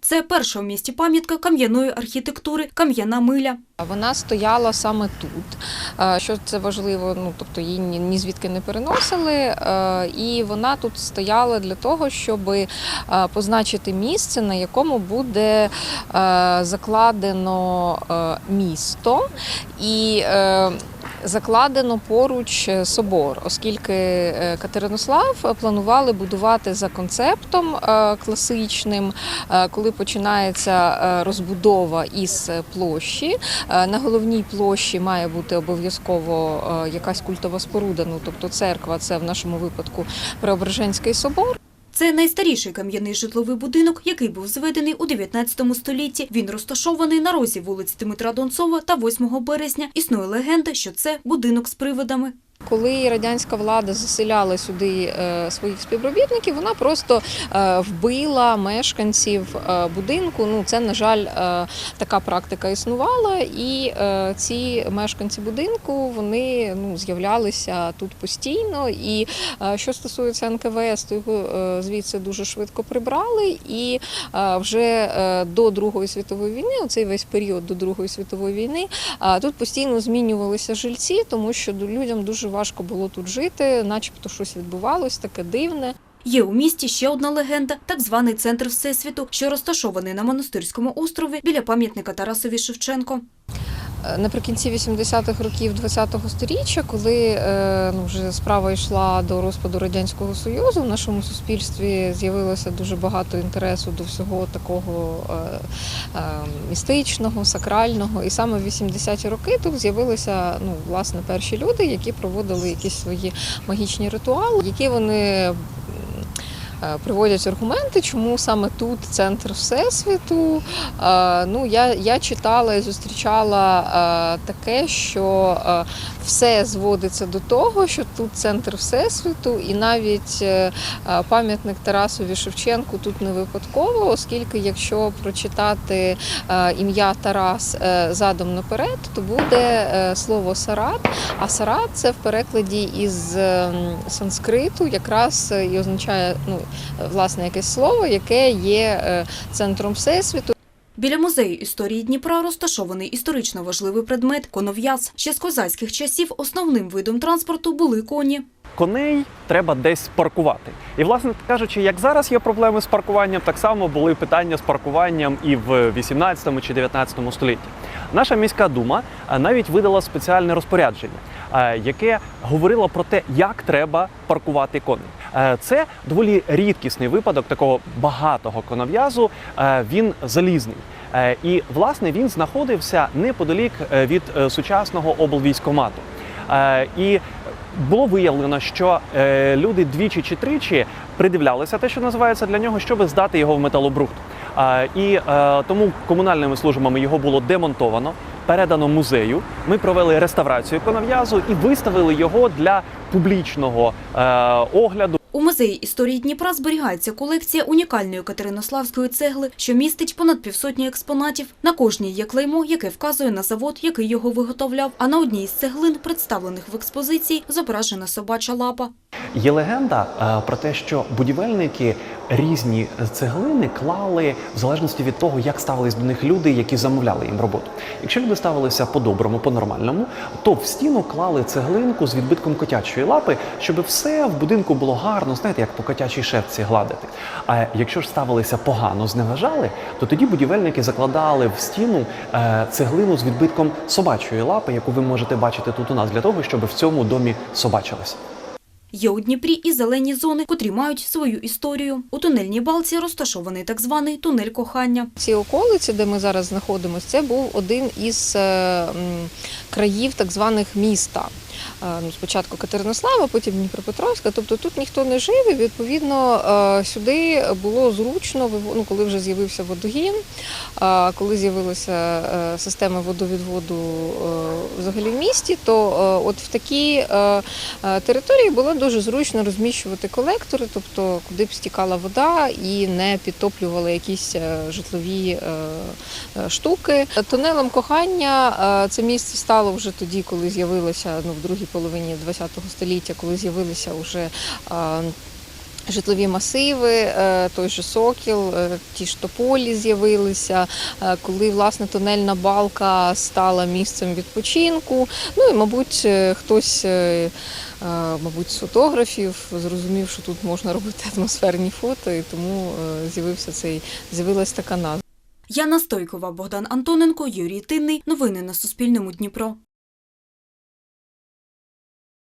Це перша в місті пам'ятка кам'яної архітектури кам'яна миля. Вона стояла саме тут. Е, Що це важливо, ну тобто її ні, звідки не переносили. е, І вона тут стояла для того, щоб е, позначити місце, на якому буде е, закладено е, місто і. Закладено поруч е, собор, оскільки е, Катеринослав планували будувати за концептом е, класичним, коли починається розбудова із площі. На головній площі має бути обов'язково якась культова споруда, ну тобто церква, це в нашому випадку Преображенський собор. Це найстаріший кам'яний житловий будинок, який був зведений у 19 столітті. Він розташований на розі вулиць Дмитра Донцова та 8 березня. Існує легенда, що це будинок з привидами. Коли радянська влада заселяла сюди е, своїх співробітників, вона просто е, вбила мешканців е, будинку. Ну це на жаль, така практика існувала, і ці мешканці будинку вони ну з'являлися тут постійно. І що стосується НКВС, то його звідси дуже швидко прибрали. І вже до Другої світової війни, оцей весь період до Другої світової війни, тут постійно змінювалися жильці, тому що людям дуже важко було тут жити, начебто щось відбувалось, таке дивне. Є у місті ще одна легенда – так званий центр Всесвіту, що розташований на монастирському острові біля пам'ятника Тарасові Шевченко. Е, Наприкінці 80-х років 20-го сторіччя, коли е, ну, вже справа йшла до розпаду радянського союзу, в нашому суспільстві з'явилося дуже багато інтересу до всього такого е, е, містичного, сакрального. І саме в 80-ті роки тут з'явилися ну, власне перші люди, які проводили якісь свої магічні ритуали, які вони. Е, Приводять аргументи, чому саме тут центр всесвіту. Е, Ну, я, я читала і зустрічала е, таке, що все зводиться до того, що тут центр всесвіту, і навіть пам'ятник Тарасові Шевченку тут не випадково, оскільки якщо прочитати ім'я Тарас задом наперед, то буде слово Сарат. А Сарат це в перекладі із е, санскриту якраз і означає ну, власне якесь слово, яке є е, центром всесвіту. Біля музею історії Дніпра розташований історично важливий предмет – конов'яз. Ще з козацьких часів основним видом транспорту були коні. Коней треба десь паркувати. І, власне кажучи, як зараз є проблеми з паркуванням, так само були питання з паркуванням і в 18 чи 19 столітті. Наша міська дума навіть видала спеціальне розпорядження, яке говорило про те, як треба паркувати коней. Е, Це доволі рідкісний випадок такого багатого конов'язу. Е, Він залізний. Е, І власне він знаходився неподалік е, від е, сучасного облвійськомату. Е, І було виявлено, що е, люди двічі чи тричі придивлялися те, що називається для нього, щоб здати його в металобрухт. Е, і тому комунальними службами його було демонтовано, передано музею. Ми провели реставрацію конов'язу і виставили його для публічного огляду. У музеї історії Дніпра зберігається колекція унікальної катеринославської цегли, що містить понад півсотні експонатів. На кожній є клеймо, яке вказує на завод, який його виготовляв. А на одній із цеглин, представлених в експозиції, зображена собача лапа. Є легенда е, про те, що будівельники різні цеглини клали в залежності від того, як ставились до них люди, які замовляли їм роботу. Якщо люди ставилися по-доброму, по-нормальному, то в стіну клали цеглинку з відбитком котячої лапи, щоб все в будинку було гарно, знаєте, як по котячій шерсті гладити. А якщо ж ставилися погано, зневажали, то тоді будівельники закладали в стіну е, цеглину з відбитком собачої лапи, яку ви можете бачити тут у нас, для того, щоб в цьому домі собачились. Є у Дніпрі і зелені зони, котрі мають свою історію. У тунельній балці розташований так званий тунель кохання. Ці околиці, де ми зараз знаходимося, це був один із е, країв так званих міста. Е, Ну, спочатку Катеринослава, потім Дніпропетровська. Тобто тут ніхто не жив, і відповідно е, сюди було зручно, ну, коли вже з'явився водогін, е, коли з'явилася система водовідводу взагалі в місті, то от в такі е, території було дуже зручно розміщувати колектори, тобто куди б стікала вода і не підтоплювали якісь житлові штуки. Тунелем кохання це місце стало вже тоді, коли з'явилося ну, в другій половині ХХ століття, коли з'явилися вже Житлові масиви, е, той же сокіл, е, ті ж тополі з'явилися, е, коли власне тунельна балка стала місцем відпочинку. Ну і, мабуть, хтось, мабуть, з фотографів зрозумів, що тут можна робити атмосферні фото, і тому з'явився цей з'явилась така назва. Яна Стойкова, Богдан Антоненко, Юрій Тинний. Новини на Суспільному Дніпро.